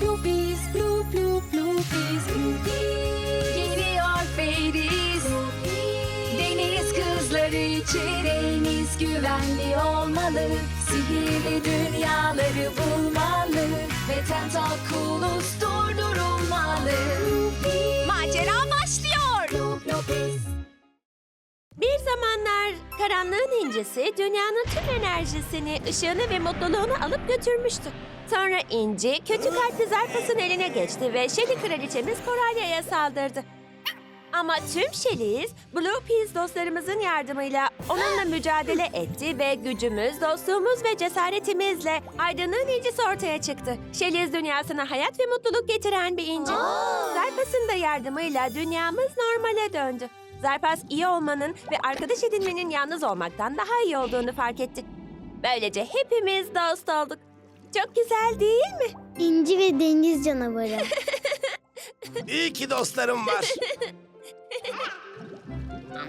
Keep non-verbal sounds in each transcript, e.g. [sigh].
Bloopies, bloop, bloop, bloopies, bloopies. Geliyor Feriz. Deniz kızları için deniz güvenli olmalı. Sihirli dünyaları bulmalı. Ve Tentakulus durdurulmalı. Macera başlıyor. Bloop, bloopies. Bir zamanlar karanlığın incisi dünyanın tüm enerjisini, ışığını ve mutluluğunu alıp götürmüştü. Sonra inci kötü kalpli Zarpas'ın eline geçti ve Şeli kraliçemiz Koralya'ya saldırdı. Ama tüm Şeliyiz, Blue Peas dostlarımızın yardımıyla onunla mücadele etti ve gücümüz, dostluğumuz ve cesaretimizle aydınlığın incisi ortaya çıktı. Şeliyiz dünyasına hayat ve mutluluk getiren bir inci. Zarpas'ın da yardımıyla dünyamız normale döndü. Zarpas iyi olmanın ve arkadaş edinmenin yalnız olmaktan daha iyi olduğunu fark etti. Böylece hepimiz dost olduk. Çok güzel değil mi? İnci ve deniz canavarı. [laughs] İyi ki dostlarım var.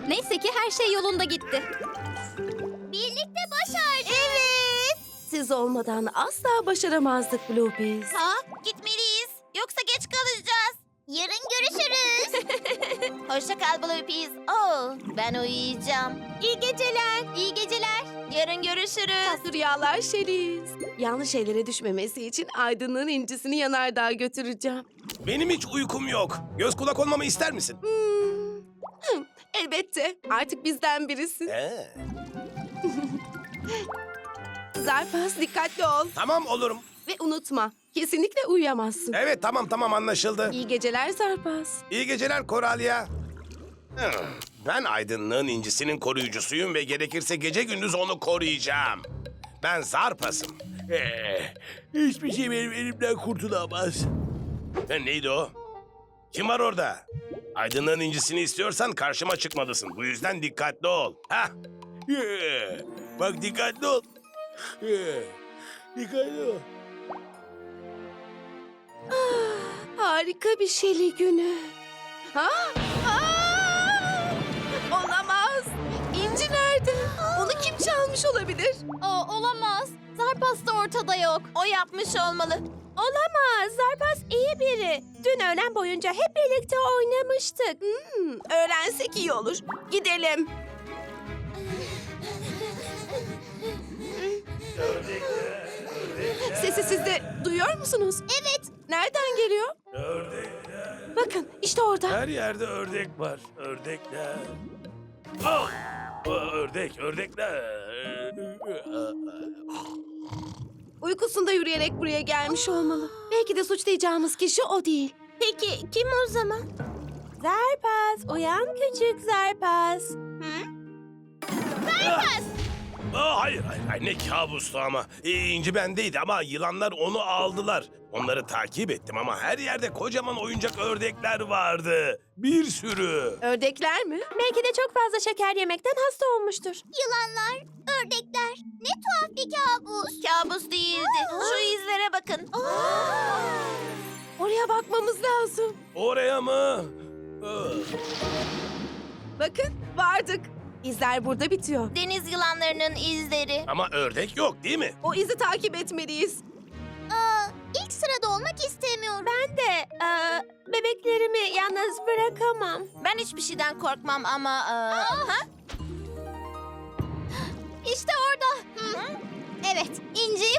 Neyse ki her şey yolunda gitti. Birlikte başardık. Evet. Siz olmadan asla başaramazdık Bluebees. Ha, gitmeliyiz. Yoksa geç kalacağız. Yarın görüşürüz. [laughs] Hoşça kal Blue Oo, ben uyuyacağım. İyi geceler. İyi geceler. Yarın görüşürüz. Tatlı rüyalar Şeliz. Yanlış şeylere düşmemesi için aydınlığın incisini yanardağ götüreceğim. Benim hiç uykum yok. Göz kulak olmamı ister misin? Hmm, elbette. Artık bizden birisin. Ee, [laughs] Zarpas dikkatli ol. tamam olurum. Ve unutma. Kesinlikle uyuyamazsın. Evet tamam tamam anlaşıldı. İyi geceler Zarpas. İyi geceler Koralya. Ben aydınlığın incisinin koruyucusuyum ve gerekirse gece gündüz onu koruyacağım. Ben Zarpas'ım. Ee, hiçbir şey benim elimden kurtulamaz. Ben neydi o? Kim var orada? Aydınlığın incisini istiyorsan karşıma çıkmalısın. Bu yüzden dikkatli ol. Ha? Bak dikkatli ol. Dikkatli ol. Harika bir Şeli günü. Ha? Çalmış olabilir? O olamaz. Zarpas da ortada yok. O yapmış olmalı. Olamaz. Zarpas iyi biri. Dün öğlen boyunca hep birlikte oynamıştık. Hmm, öğrensek iyi olur. Gidelim. Sesi siz de duyuyor musunuz? Evet. Nereden geliyor? Bakın işte orada. Her yerde ördek var. Ördekler. Oh! [laughs] Ördek, ördekler. Uykusunda yürüyerek buraya gelmiş olmalı. Belki de suçlayacağımız kişi o değil. Peki kim o zaman? Zarpas, uyan küçük Zarpas. Aa, hayır, hayır, hayır, ne kabustu ama. Ee, İnci bendeydi ama yılanlar onu aldılar. Onları takip ettim ama her yerde kocaman oyuncak ördekler vardı. Bir sürü. Ördekler mi? Belki de çok fazla şeker yemekten hasta olmuştur. Yılanlar, ördekler. Ne tuhaf bir kabus. Kabus değildi. Şu izlere bakın. Oraya bakmamız lazım. Oraya mı? Aa, Bakın vardık. İzler burada bitiyor. Deniz yılanlarının izleri. Ama ördek yok değil mi? O izi takip etmeliyiz. Aa, ilk sırada olmak istemiyorum. Ben de eee, bebeklerimi yalnız bırakamam. Ben hiçbir şeyden korkmam ama... aa, ha? İşte orada. Evet, inciyi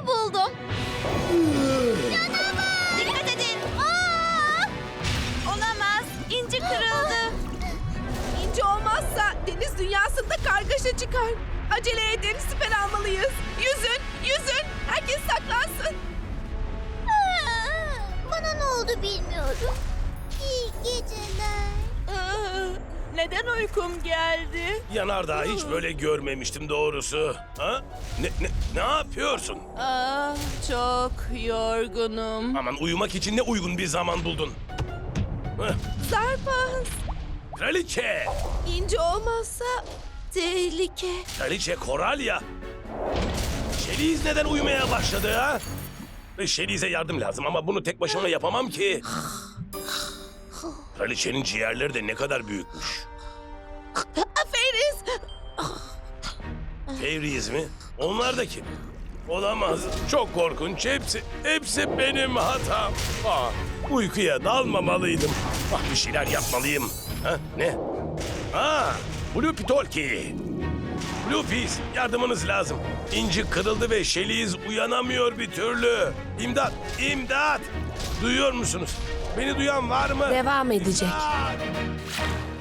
dünyasında kargaşa çıkar. Acele edin, siper almalıyız. Yüzün, yüzün. Herkes saklansın. Aa, Bana ne oldu bilmiyorum. İyi geceler. neden uykum geldi? Yanardağ hiç böyle görmemiştim doğrusu. Ha? Ne, ne, ne yapıyorsun? Ah, çok yorgunum. Aman uyumak için ne uygun bir zaman buldun. Heh, Zarpas, Kraliçe! inci olmazsa tehlike. Kraliçe Koralya! Şeliz neden uyumaya başladı ha? Şeliz'e yardım lazım ama bunu tek başıma yapamam ki. Kraliçenin ciğerleri de ne kadar büyükmüş. Feriz, Fevriyiz mi? Onlar da kim? Olamaz. Çok korkunç. Hepsi, hepsi benim hatam. Aa, uykuya dalmamalıydım. Ah bir şeyler yapmalıyım. Ha, ne? Aa, Blue Pitolki. Peas, yardımınız lazım. İnci kırıldı ve Şeliz uyanamıyor bir türlü. İmdat, imdat. Duyuyor musunuz? Beni duyan var mı? Devam edecek. İmdat!